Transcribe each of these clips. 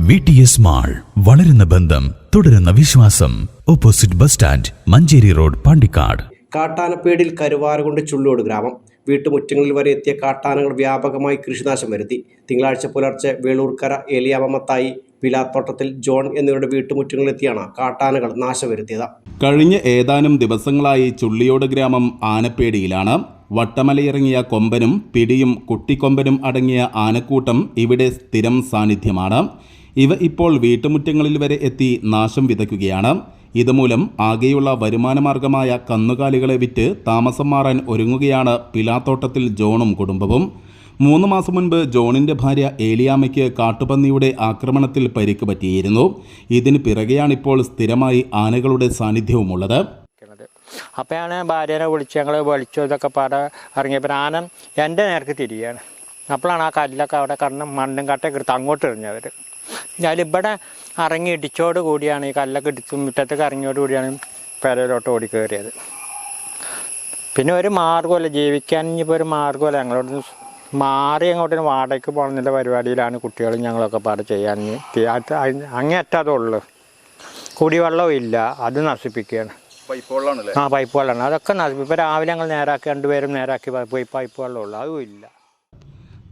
V T S mall വളരുന്ന ബന്ധം തുടരുന്ന വിശ്വാസം. Opposite bus stand Manjeri road Pandikkad. കാട്ടാനപ്പേടിൽ Karuvarakundu Chullode ഗ്രാമം. വീട്ടുമുറ്റങ്ങളിൽ വരെ എത്തിയ കാട്ടാനകൾ വ്യാപകമായി കൃഷിനാശം വരുത്തി. തിങ്കളാഴ്ച പുലർച്ചെ വേളൂർക്കര ഏലിയാമത്തായി വിലാത്തോട്ടത്തിൽ ജോൺ എന്നിവരുടെ വീട്ടുമുറ്റങ്ങളിലെത്തിയാണ് കാട്ടാനകൾ നാശം വരുത്തിയത്. കഴിഞ്ഞ ഏതാനും ദിവസങ്ങളായി ചുള്ളിയോട് ഗ്രാമം ആനപ്പേടിയിലാണ്. വട്ടമലയിറങ്ങിയ കൊമ്പനും പിടിയും കുട്ടിക്കൊമ്പനും അടങ്ങിയ ആനക്കൂട്ടം ഇവിടെ സ്ഥിരം സാന്നിധ്യമാണ്. ഇവ ഇപ്പോൾ വീട്ടുമുറ്റങ്ങളിൽ വരെ എത്തി നാശം വിതയ്ക്കുകയാണ്. ഇതുമൂലം ആകെയുള്ള വരുമാനമാർഗമായ കന്നുകാലികളെ വിറ്റ് താമസം മാറാൻ ഒരുങ്ങുകയാണ് പിലാത്തോട്ടത്തിൽ ജോണും കുടുംബവും. മൂന്ന് മാസം മുൻപ് ജോണിന്റെ ഭാര്യ ഏലിയാമയ്ക്ക് കാട്ടുപന്നിയുടെ ആക്രമണത്തിൽ പരിക്ക് പറ്റിയിരുന്നു. ഇതിന് പിറകെയാണിപ്പോൾ സ്ഥിരമായി ആനകളുടെ സാന്നിധ്യവുമുള്ളത്. അപ്പോഴാണ് ഭാര്യനെ വിളിച്ച് ഞങ്ങൾ വിളിച്ചു ഇതൊക്കെ പാട ഇറങ്ങിയപ്പോൾ ആന എന്റെ നേർക്ക് തിരിയാണ്. അപ്പോഴാണ് ആ കല്ലൊക്കെ അവിടെ കണ്ണ് മണ്ണും കട്ടയൊക്കെ എടുത്ത് അങ്ങോട്ട് എറിഞ്ഞവർ ഞാനിവിടെ ഇറങ്ങി ഇടിച്ചോട് കൂടിയാണ് ഈ കല്ലൊക്കെ ഇടിച്ച് മുറ്റത്തേക്ക് ഇറങ്ങിയോട് കൂടിയാണ് പെരയിലോട്ട് ഓടി കയറിയത് പിന്നെ ഒരു മാർഗമല്ല ജീവിക്കാൻ ഇനിയിപ്പോൾ ഒരു മാർഗമല്ല. ഞങ്ങളോട് മാറി അങ്ങോട്ട് വാടകയ്ക്ക് പോകുന്നതിന്റെ പരിപാടിയിലാണ് കുട്ടികളും ഞങ്ങളൊക്കെ പാടെ ചെയ്യാൻ. അങ്ങേ തി- അത് അയ്- അങ്ങേയറ്റം കുടിവെള്ളവും ഇല്ല. അത് നശിപ്പിക്കുകയാണ്. ആ പൈപ്പ് വെള്ളമാണ് അതൊക്കെ ഇപ്പോൾ രാവിലെ ഞങ്ങൾ നേരാക്കി രണ്ടുപേരും നേരാക്കി പോയി പൈപ്പ് വെള്ളമുള്ളൂ അതും ഇല്ല.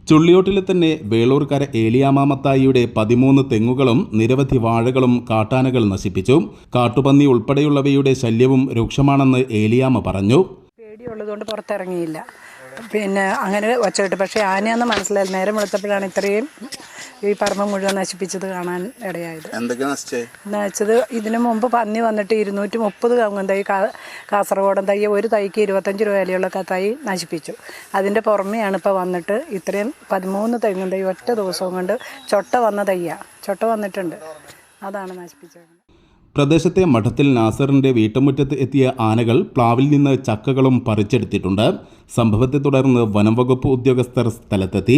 ചുള്ളിയോട്ടിലെ തന്നെ വേളൂർക്കര ഏലിയാമാമത്തായിയുടെ പതിമൂന്ന് തെങ്ങുകളും നിരവധി വാഴകളും കാട്ടാനകൾ നശിപ്പിച്ചു. കാട്ടുപന്നി ഉൾപ്പെടെയുള്ളവയുടെ ശല്യവും രൂക്ഷമാണെന്ന് ഏലിയാമ പറഞ്ഞു. പേടിയുള്ളതുകൊണ്ട് പുറത്തിറങ്ങിയില്ല. പിന്നെ അങ്ങനെ വച്ചിട്ട്. പക്ഷേ ആനയാന്ന് മനസ്സിലായി. നേരം വെളുത്തപ്പോഴാണ് ഇത്രയും ഈ പറമ്പ് മുഴുവൻ നശിപ്പിച്ചത് കാണാൻ ഇടയായത്. എന്തൊക്കെ നശിച്ചേ? എന്ന് ഇതിനു മുമ്പ് പന്നി വന്നിട്ട് ഇരുന്നൂറ്റി മുപ്പത് കവുങ്ങൻ തൈ കാസർഗോഡൻ തൈ ഒരു തൈക്ക് ഇരുപത്തഞ്ച് രൂപ വിലയുള്ള തൈ നശിപ്പിച്ചു. അതിന്റെ പുറമെയാണ് ഇപ്പോൾ വന്നിട്ട് ഇത്രയും പതിമൂന്ന് തെങ്ങും തൈ ഒറ്റ ദിവസവും കൊണ്ട് ചൊട്ട വന്ന തയ്യാ ചൊട്ട വന്നിട്ടുണ്ട്. അതാണ് നശിപ്പിച്ചത്. പ്രദേശത്തെ മഠത്തിൽ നാസറിന്റെ വീട്ടുമുറ്റത്ത് എത്തിയ ആനകൾ പ്ലാവിൽ നിന്ന് ചക്കകളും പറിച്ചെടുത്തിട്ടുണ്ട്. സംഭവത്തെ തുടർന്ന് വനംവകുപ്പ് ഉദ്യോഗസ്ഥർ സ്ഥലത്തെത്തി.